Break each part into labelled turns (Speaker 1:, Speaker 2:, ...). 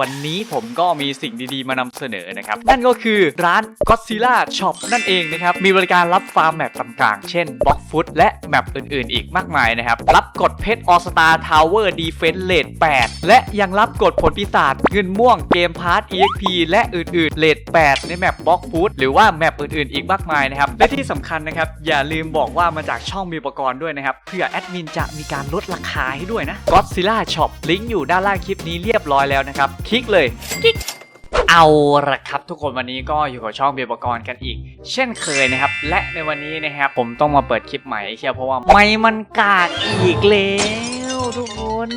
Speaker 1: วันนี้ผมก็มีสิ่งดีๆ มานำเสนอนะครับ นั่นก็คือร้าน Godzilla Shop นั่นเองนะครับ มีบริการรับฟาร์มแมปต่างๆ เช่น Block Foot และแมปอื่นๆ อีกมากมายนะครับ รับกดเพชร All Star Tower Defense Rate 8และยังรับกดผลปีศาจเงินม่วงเกมพาร์ท EXP และอื่นๆ Rate 8ในแมป Block Foot หรือว่าแมปอื่นๆ อีกมากมายนะครับ และที่สำคัญนะครับ อย่าลืมบอกว่ามาจากช่องมีอุปกรณ์ด้วยนะครับเพื่อแอดมินจะมีการลดราคาให้ด้วยนะ Godzilla Shop ลิงก์อยู่ด้านล่างคลิปนี้เรียบร้อยแล้วนะครับคลิกเลยคลิกเอาละครับทุกคนวันนี้ก็อยู่กับช่องเบียร์ปกรณ์กันอีก เช่นเคยนะครับ และในวันนี้นะครับผมต้องมาเปิดคลิปใหม่เชียวเพราะว่าไม่มันกากอีกแล้วทุกค น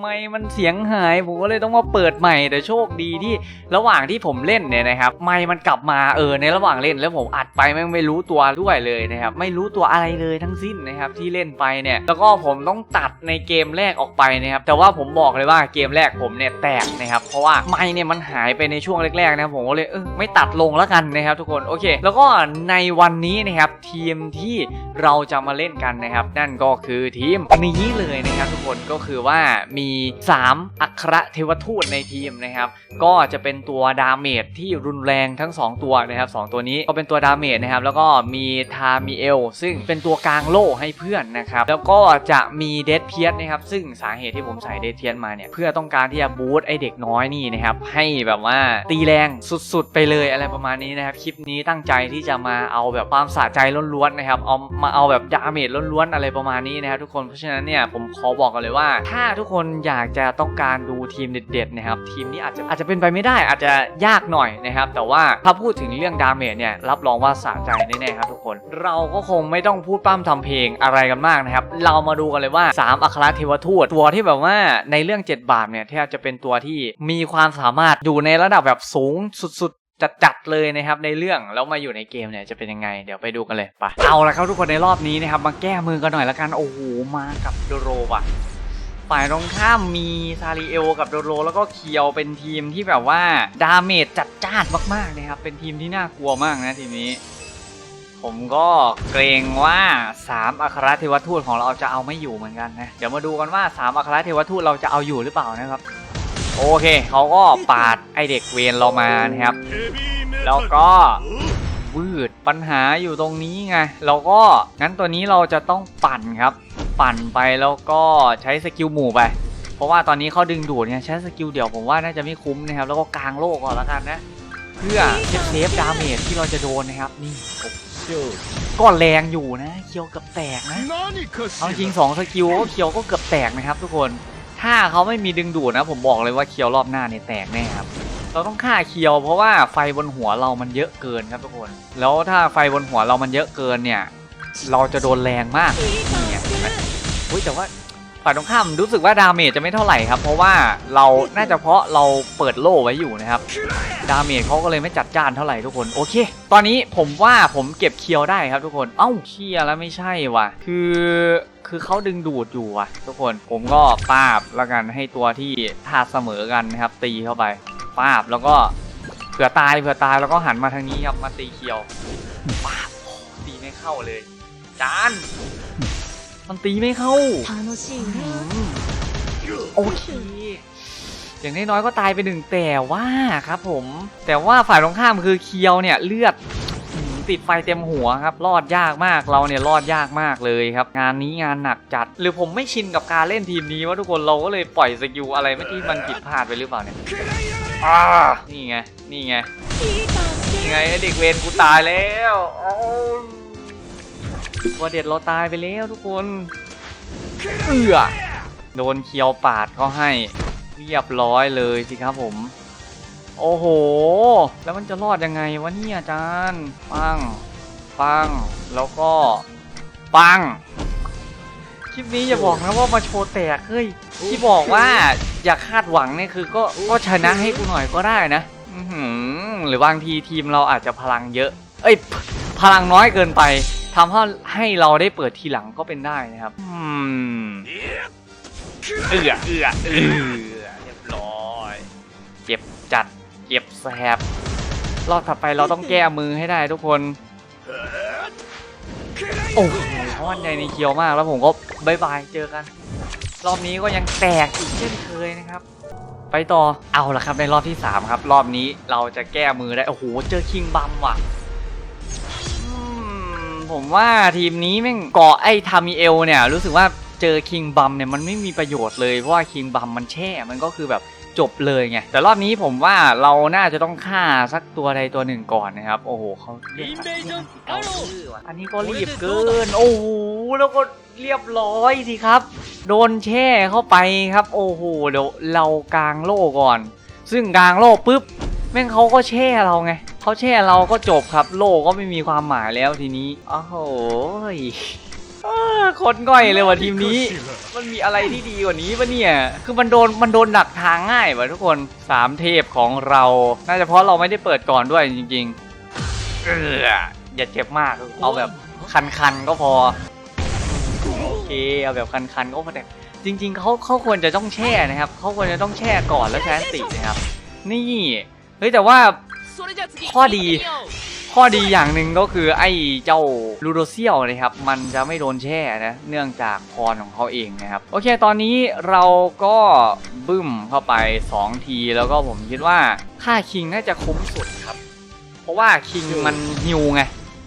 Speaker 1: ไม่มันเสียงหาย ผมก็เลยต้องมาเปิดใหม่แต่โชคดีที่ระหว่างที่ผมเล่นเนี่ยนะครับไม่มันกลับมาเออในระหว่างเล่นแล้วผมอัดไปแม่ไม่รู้ตัวด้วยเลยนะครับไม่รู้ตัวอะไรเลยทั้งสิ้นนะครับที่เล่นไปเนี่ยแล้วก็ผมต้องตัดในเกมแรกออกไปนะครับแต่ว่าผมบอกเลยว่าเกมแรกผมเนี่ยแตกนะครับเพราะว่าไม่เนี่ยมันหายไปในช่วงแรกๆนะครับผมก็เลยเออไม่ตัดลงแล้วกันนะครับทุกคนโอเค แล้วก็ในวันนี้นะครับทีมที่เราจะมาเล่นกันนะครับนั่นก็คือทีมนี้เลยนะครับทุกคนก็คือว่ามี 3 อัครเทวทูตในทีมนะครับ ก็จะเป็นตัวดาเมจที่รุนแรงทั้ง 2 ตัวนะครับสองตัวนี้ก็เป็นตัวดาเมจนะครับ แล้วก็มีทามิเอลซึ่งเป็นตัวกลางโล่ให้เพื่อนนะครับ แล้วก็จะมีเดดเพียสนะครับ ซึ่งสาเหตุที่ผมใส่เดดเพียสมาเนี่ย เพื่อต้องการที่จะบูสต์ไอเด็กน้อยนี่นะครับ ให้แบบว่าตีแรงสุดๆ ไปเลยอะไรประมาณนี้นะครับ คลิปนี้ตั้งใจที่จะมาเอาแบบความสะใจล้วนๆนะครับ เอามาเอาแบบดาเมจล้วนๆอะไรประมาณนี้นะครับทุกคน เพราะฉะนั้นเนี่ยผมขอบอกกันเลยว่าถ้าทุกคนอยากจะต้องการดูทีมเด็ดๆนะครับทีมนี้อาจจะอาจจะเป็นไปไม่ได้อาจจะยากหน่อยนะครับแต่ว่าถ้าพูดถึงเรื่องดาเมจเนี่ยรับรองว่าสะใจแน่ๆครับทุกคน เราก็คงไม่ต้องพูดปั้มทำเพลงอะไรกันมากนะครับเรามาดูกันเลยว่า 3 อัครเทวทูตตัวที่แบบว่าในเรื่อง 7 บาทเนี่ยแทบจะเป็นตัวที่มีความสามารถอยู่ในระดับแบบสูงสุดๆจัดๆเลยนะครับในเรื่องแล้วมาอยู่ในเกมเนี่ยจะเป็นยังไงเดี๋ยวไปดูกันเลยไปเอาละครับทุกคนในรอบนี้นะครับมาแก้มือกันหน่อยละกันโอ้โหมากับโดโรว่ะ ฝ่ายตรงข้ามมีซาริเอลกับโดโรแล้วก็เคียวเป็นทีมที่แบบว่าดาเมจจัดจ้านมากๆนะครับ เป็นทีมที่น่ากลัวมากนะทีมนี้ ผมก็เกรงว่า 3 อัครเทวทูตของเราจะเอาไม่อยู่เหมือนกันนะ เดี๋ยวมาดูกันว่า 3 อัครเทวทูตเราจะเอาอยู่หรือเปล่านะครับ โอเคเขาก็ปาดไอเด็กเวรเรามานะครับ แล้วก็วืดปัญหาอยู่ตรงนี้ไงเราก็งั้นตัวนี้เราจะต้องปั่นครับ ปั่นไปแล้วก็ใช้สกิลหมู่ไป เพราะว่าตอนนี้เขาดึงดูดเนี่ยใช้สกิลเดี่ยวผมว่าน่าจะไม่คุ้มนะครับ แล้วก็กลางโลกก่อนแล้วกันนะ เพื่อเซฟเซฟดาเมจที่เราจะโดนนะครับ นี่ก็แรงอยู่นะ เคียวเกือบแตกนะ เอาจริงสองสกิลก็เคียวก็เกือบแตกนะครับทุกคน ถ้าเขาไม่มีดึงดูดนะ ผมบอกเลยว่าเคียวรอบหน้าเนี่ยแตกแน่ครับเราต้องฆ่าเคียวเพราะว่าไฟบนหัวเรามันเยอะเกินครับทุกคน แล้วถ้าไฟบนหัวเรามันเยอะเกินเนี่ย เราจะโดนแรงมากนี่ไง้ยแต่ว่าฝ่ายตรงข้ามรู้สึกว่าดาเมจจะไม่เท่าไหร่ครับ เพราะว่าเราน่าจะเพราะเราเปิดโล่ไว้อยู่นะครับ ดาเมจเขาก็เลยไม่จัดจ้านเท่าไหร่ทุกคนโอเค ตอนนี้ผมว่าผมเก็บเคียวได้ครับทุกคน เอ้าเชียแล้วไม่ใช่ว่ะ คือคือเขาดึงดูดอยู่ว่ะ ทุกคนผมก็ปาบแล้วกันให้ตัวที่ทาเสมอกันนะครับ ตีเข้าไปปาบแล้วก็เผื่อตายเผื่อตายแล้วก็หันมาทางนี้ครับมาตีเคียวปาบตีไม่เข้าเลย จาน มันตีไม่เข้า โอเคอย่างน้อยๆก็ตายไปหนึ่งแต่ว่าครับผม แต่ว่าฝ่ายตรงข้ามคือเคียวเนี่ยเลือดติดไฟเต็มหัวครับ รอดยากมากเราเนี่ยรอดยากมากเลยครับ งานนี้งานหนักจัด หรือผมไม่ชินกับการเล่นทีมนี้ว่าทุกคนเราก็เลยปล่อยสกิลอะไรไม่ที่มันผิดพลาดไปหรือเปล่าเนี่ยนี่ไง นี่ไง นี่ไงเด็กเวรกูตายแล้ว โอ้ยตัวเด็ดเราตายไปแล้วทุกคนเอือโดนเคียวปาดเขาให้เรียบร้อยเลยสิครับผม โอ้โห แล้วมันจะรอดยังไงวะเนี่ยอาจารย์ ปัง ปัง แล้วก็ ปัง คลิปนี้อย่าบอกนะว่ามาโชว์แตก เฮ้ย ที่บอกว่าอย่าคาดหวังเนี่ยคือก็ก็ชนะให้กูหน่อยก็ได้นะ อื้อหือหรือบางทีทีมเราอาจจะพลังเยอะ เอ้ย พลังน้อยเกินไป ทำให้ให้เราได้เปิดทีหลังก็เป็นได้นะครับอืมเอือเอือเอือเรียบร้อย เจ็บจัด เจ็บแสบ รอบถัดไปเราต้องแก้มือให้ได้ทุกคน โอ้โหเขามั่นใจในเคียวมากแล้วผมก็บายบายเจอกัน รอบนี้ก็ยังแตกอีกเช่นเคยนะครับ ไปต่อ เอาละครับในรอบที่ 3 ครับ รอบนี้เราจะแก้มือได้ โอ้โห เจอคิงบัมว่ะ ผมว่าทีมนี้แม่งเกาะไอ้ทามิเอลเนี่ย รู้สึกว่าเจอคิงบัมเนี่ยมันไม่มีประโยชน์เลยเพราะว่าคิงบัมมันแช่มันก็คือแบบจบเลยไงแต่รอบนี้ผมว่าเราน่าจะต้องฆ่าสักตัวใดตัวหนึ่งก่อนนะครับ โอ้โหเขาเรียกเรียกเอาชื่อว่ะอันนี้ก็รีบเกิน โอ้โหแล้วก็เรียบร้อยสิครับ โดนแช่เข้าไปครับ โอ้โหเดี๋ยวเรากางโล่ก่อน ซึ่งกางโล่ปุ๊บ ม่งเขาก็แช่เราไงเขาแช่เราก็จบครับ โล่ก็ไม่มีความหมายแล้วทีนี้โอ้โหยคนง่อยเลยว่ะทีมนี้ มันมีอะไรที่ดีกว่านี้ปะเนี่ย คือมันโดนมันโดนดักทางง่ายว่ะทุกคนสามเทพของเรา น่าจะเพราะเราไม่ได้เปิดก่อนด้วยจริงๆเอออย่าเจ็บมาก เอาแบบคันๆก็พอ โอเค เอาแบบคันๆก็พอแต่จริง ๆเขาเขาควรจะต้องแช่นะครับเขาควรจะต้องแช่ก่อนแล้วใช้อันตินะครับ นี่ เฮ้ยแต่ว่าข้อดี ข้อดีอย่างหนึ่งก็คือไอ้เจ้าลูโดเซียลนะครับ มันจะไม่โดนแช่นะ เนื่องจากพรของเขาเองนะครับ โอเคตอนนี้เราก็บึ้มเข้าไป 2 ทีแล้วก็ผมคิดว่าค่าคิงน่าจะคุ้มสุดครับ เพราะว่าคิงมันฮิวไง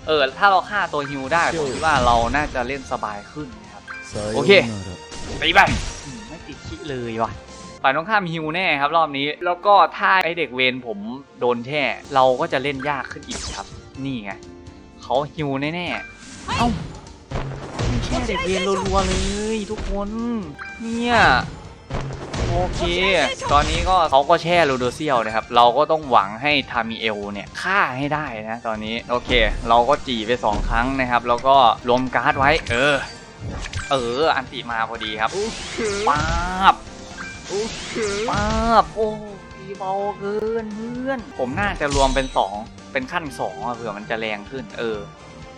Speaker 1: เออ ถ้าเราฆ่าตัวฮิวได้ผมคิดว่าเราน่าจะเล่นสบายขึ้นนะครับ โอเคตีไปอืมไม่ติดขี้เลยว่ะ ฝ่ายตรงข้ามฮิวแน่ครับรอบนี้ แล้วก็ถ้าไอเด็กเวนผมโดนแช่ เราก็จะเล่นยากขึ้นอีกครับ นี่ไงเขาฮิวแน่ๆเอ้าแช่เด็กเวนรัวๆเลยทุกคน เนี่ยโอเค ตอนนี้ก็เขาก็แช่ลูโดเซียลนะครับ เราก็ต้องหวังให้ทามิเอลเนี่ยฆ่าให้ได้นะ ตอนนี้ โอเค เราก็จีไปสองครั้งนะครับ แล้วก็รวมการ์ดไว้ เออ เออ อันติมาพอดีครับป้าบ ป้าบโอ้ตีเบาเกินเพื่อน ผมน่าจะรวมเป็นสองเป็นขั้นสองอะเผื่อมันจะแรงขึ้น เออ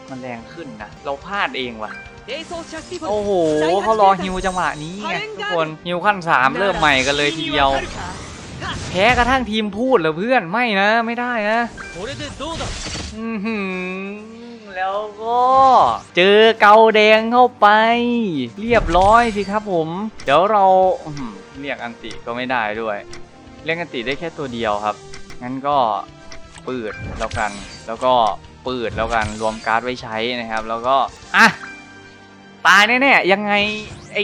Speaker 1: มันแรงขึ้นนะ เราพลาดเองว่ะ โอ้โหเขารอฮิวจังหวะนี้ไงทุกคนฮิวขั้นสามเริ่มใหม่กันเลยทีเดียว แพ้กระทั่งทีมพูดเหรอเพื่อนไม่นะ ไม่ได้นะอือหือ แล้วก็เจอเกาแดงเข้าไป เรียบร้อยสิครับผม เดี๋ยวเราเรียกอันติก็ไม่ได้ด้วย เรียกอันติได้แค่ตัวเดียวครับ งั้นก็ปืดแล้วกัน แล้วก็ปืดแล้วกันรวมการ์ดไว้ใช้นะครับ แล้วก็อะ ตายแน่ๆยังไงไอ้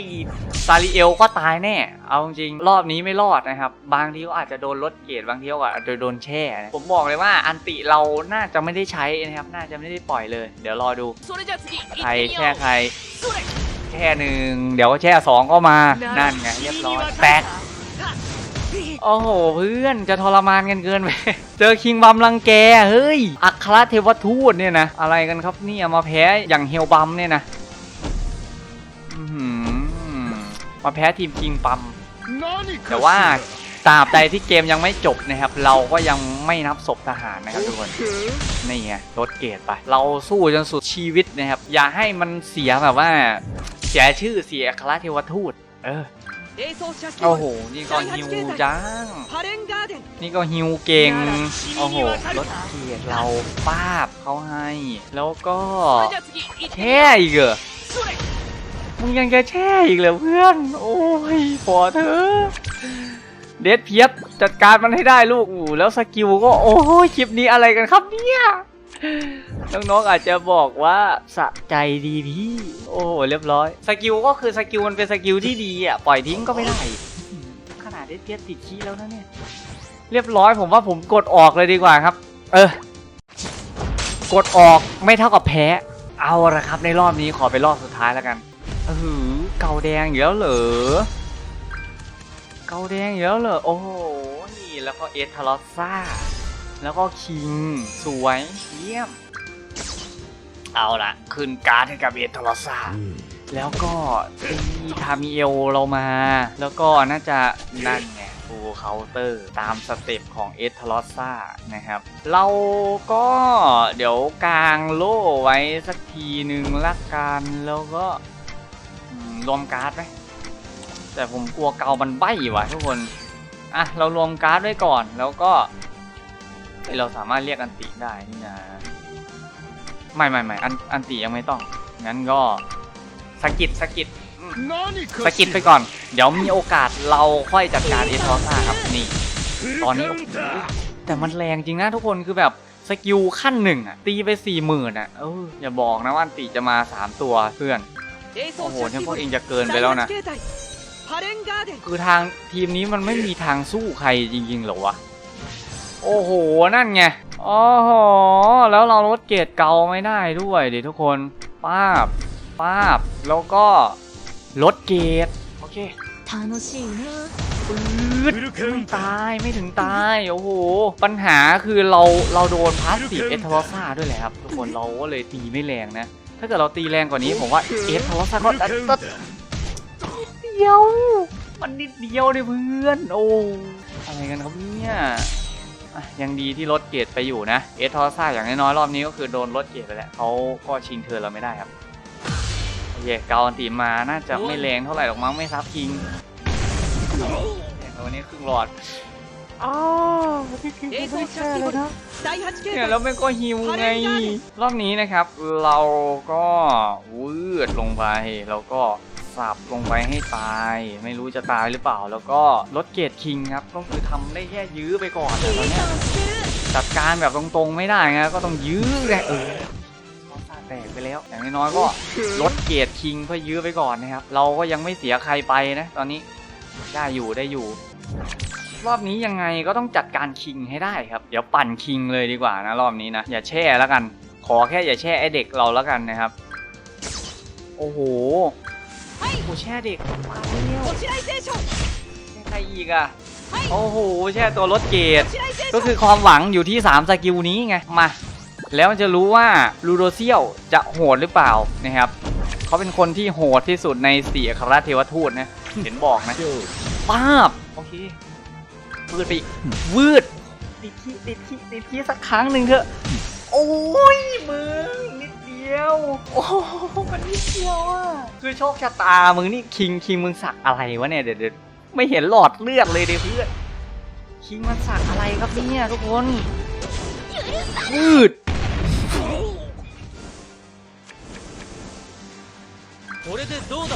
Speaker 1: ซาริเอลก็ตายแน่ เอาจริงรอบนี้ไม่รอดนะครับ บางทีก็อาจจะโดนลดเกรดบางทีก็อาจจะโดนแช่นะผมบอกเลยว่าอันติเราน่าจะไม่ได้ใช้นะครับ น่าจะไม่ได้ปล่อยเลย เดี๋ยวรอดูใครแช่ใครแช่หนึ่งเดี๋ยวก็แช่สองก็มา นั่นไงเรียบร้อยแตกโอ้โหเพื่อนจะทรมานกันเกินไป เจอคิงบัมรังแก เฮ้ย อัครเทวทูตเนี่ยนะ อะไรกันครับเนี่ยมาแพ้อย่างเฮลบัมเนี่ยนะ มาแพ้ทีมคิงบัมแต่ว่าตราบใดที่เกมยังไม่จบนะครับ เราก็ยังไม่นับศพทหารนะครับทุกคนนี่ไงลดเกรดไป เราสู้จนสุดชีวิตนะครับ อย่าให้มันเสียแบบว่า เสียชื่อเสียอัครเทวทูต เออโอ้โห นี่ก็ฮิวจัง นี่ก็ฮิวเก่ง โอ้โหลดเกียรติเราป้าบเขาให้ แล้วก็แช่อีกเหรอ มึงยังจะแช่อีกเหรอเพื่อน โอ้ยพอเถอเดดเพียบจัดการมันให้ได้ลูกอูแล้วสกิลก็โอ้ยคลิปนี้อะไรกันครับเนี่ยน้องๆอาจจะบอกว่าสะใจดีพี่โอ้เรียบร้อย สกิลก็คือสกิลมันเป็นสกิลที่ดีอะปล่อยทิ้งก็ไม่ได้ขนาดเดดเพียบติดขี้แล้วนะเนี่ยเรียบร้อยผมว่าผมกดออกเลยดีกว่าครับ เออ กดออกไม่เท่ากับแพ้ เอาละครับในรอบนี้ขอไปรอบสุดท้ายแล้วกัน เออเกาแดงอยู่แล้วเหรอ เกาแดงอยู่แล้วเหรอ โอ้โห นี่แล้วก็เอทารอซ่า แล้วก็คิง สวยเยี่ยม เอาละคืนการ์ดให้กับเอทารอซ่า แล้วก็ตีทามิเอลเรามา แล้วก็น่าจะนั่นไงฟูเคาน์เตอร์ตามสเต็ปของเอทลอสซ่านะครับ เราก็เดี๋ยวกางโล่ไว้สักทีหนึ่งละกันแล้วก็ รวมการ์ดไหมแต่ผมกลัวเกามันใบ้ว่ะทุกคน อะ เรารวมการ์ดไว้ก่อน แล้วก็เอ้เราสามารถเรียกอันติได้นี่นะ ไม่ไม่ไม่อันอันติยังไม่ต้อง งั้นก็สกิดสกิดสกิดไปก่อน เดี๋ยวมีโอกาสเราค่อยจัดการเอทอซ่าครับนี่ ตอนนี้แต่มันแรงจริงนะทุกคนคือแบบสกิลขั้นหนึ่งอะตีไปสี่หมื่นอะเอออย่าบอกนะว่าอันติจะมาสามตัวเพื่อน โอ้โหเทมโพเองจะเกินไปแล้วนะ คือทางทีมนี้มันไม่มีทางสู้ใครจริงๆหรอวะ โอ้โห นั่นไงโอ้โห แล้วเราลดเกรดเก่าไม่ได้ด้วยดิทุกคนป้าบป้าบ แล้วก็ลดเกรดโอเคไม่ตายไม่ถึงตาย โอ้โห ปัญหาคือเราเราโดนพลาสติกเอทวาซ่าด้วยแหละครับ ทุกคนเราก็เลยตีไม่แรงนะ ถ้าเกิดเราตีแรงกว่านี้ผมว่าเอทวอซ่าก็ตัดตัดนิดเดียว มันนิดเดียวเลยเพื่อนโอ้อะไรกันครับเนี่ยอะยังดีที่ลดเกรดไปอยู่นะเอทวอซ่าอย่างน้อยๆรอบนี้ก็คือโดนลดเกรดไปแล้วเขาก็ชิงเธอเราไม่ได้ครับโอเคเกาอันตีมาน่าจะไม่แรงเท่าไหร่หรอกมั้งไม่ซับคิงเนี่ยวันนี้ครึ่งหลอด เนี่ยแล้วมันก็ฮิวไง รอบนี้นะครับ เราก็วืดลงไปแล้วก็สับลงไปให้ตาย ไม่รู้จะตายหรือเปล่า แล้วก็ลดเกรดคิงครับ ก็คือทำได้แค่ยื้อไปก่อนแต่ตอนนี้จัดการแบบตรงๆไม่ได้นะก็ต้องยื้อเหละเออแตกไปแล้วอย่างน้อยก็ลดเกรดคิงเพื่อยื้อไปก่อนนะครับ เราก็ยังไม่เสียใครไปนะ ตอนนี้ได้อยู่ได้อยู่ รอบนี้ยังไงก็ต้องจัดการคิงให้ได้ครับ เดี๋ยวปั่นคิงเลยดีกว่านะรอบนี้นะ อย่าแช่แล้วกัน ขอแค่อย่าแช่ไอเด็กเราแล้วกันนะครับ โอ้โหโอ้แช่เด็กมาเร็แช่ใครอีกอะโอ้โหแช่ตัวรถเกตก็คือความหวังอยู่ที่ 3 สกิลนี้ไง มา แล้วมันจะรู้ว่าลูโดเซียวจะโหดหรือเปล่านะครับเขาเป็นคนที่โหดที่สุดในสี่อัครเทวทูตนะ เห็นบอกนะป้าบ โอเค วืดไปอีกวืดติดขี้ติดขี้ติดขี้สักครั้งหนึ่งเถอะ โอ้ยมึงนิดเดียว โอ้โหมันนิดเดียวอ่ะ คือโชคชะตามึงนี่คิงคิงมึงสักอะไรวะเนี่ยเดี๋ยวเดี๋ยวไม่เห็นหลอดเลือดเลยเดี๋ยวเพื่อน คิงมันสักอะไรครับเนี่ยทุกคนวืด
Speaker 2: これでどうだ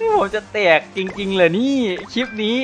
Speaker 1: นี่ผมจะแตกจริงๆเลยนี่คลิปนี้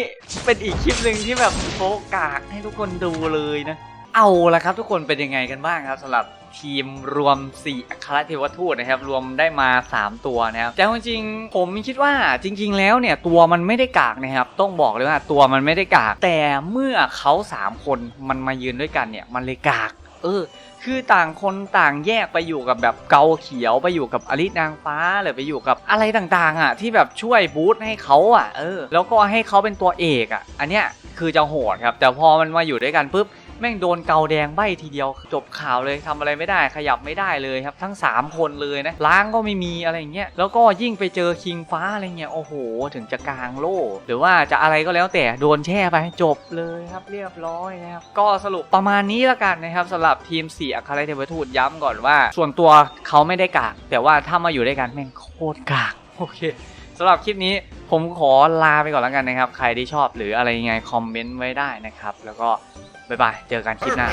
Speaker 1: เป็นอีกคลิปหนึ่งที่แบบโฟกากให้ทุกคนดูเลยนะ เอาละครับทุกคนเป็นยังไงกันบ้างครับสำหรับทีมรวม 4 อัครเทวทูตนะครับ รวมได้มา 3 ตัวนะครับ แต่จริงๆผมคิดว่าจริง ๆ แล้วเนี่ยตัวมันไม่ได้กากนะครับ ต้องบอกเลยว่าตัวมันไม่ได้กาก แต่เมื่อเขา 3 คนมันมายืนด้วยกันเนี่ย มันเลยกาก เออ คือต่างคนต่างแยกไปอยู่กับแบบเกาเขียวไปอยู่กับอลิสนางฟ้าหรือไปอยู่กับอะไรต่างๆอะที่แบบช่วยบูสต์ให้เขาอะเออแล้วก็ให้เขาเป็นตัวเอกอะ อันเนี้ยคือจะโหดครับ แต่พอมันมาอยู่ด้วยกันปุ๊บ แม่งโดนเกาแดงใบทีเดียวจบข่าวเลยทำอะไรไม่ได้ขยับไม่ได้เลยครับ ทั้ง 3 คนเลยนะล้างก็ไม่มีอะไรเงี้ยแล้วก็ยิ่งไปเจอคิงฟ้าอะไรเงี้ยโอ้โห ถึงจะกลางโล่ หรือว่าจะอะไรก็แล้วแต่โดนแช่ไปจบเลยครับเรียบร้อยนะครับก็สรุปประมาณนี้ละกันนะครับสำหรับทีม4อัคารเทวทูตย้ำก่อนว่า ส่วนตัวเขาไม่ได้กากแต่ว่าถ้ามาอยู่ด้วยกันแม่งโคตรกากโอเค สำหรับคลิปนี้ผมขอลาไปก่อนแล้วกันนะครับ ใครที่ชอบหรืออะไรยังไงคอมเมนต์ไว้ได้นะครับ แล้วก็บ๊ายบาย เจอกันคลิปหน้า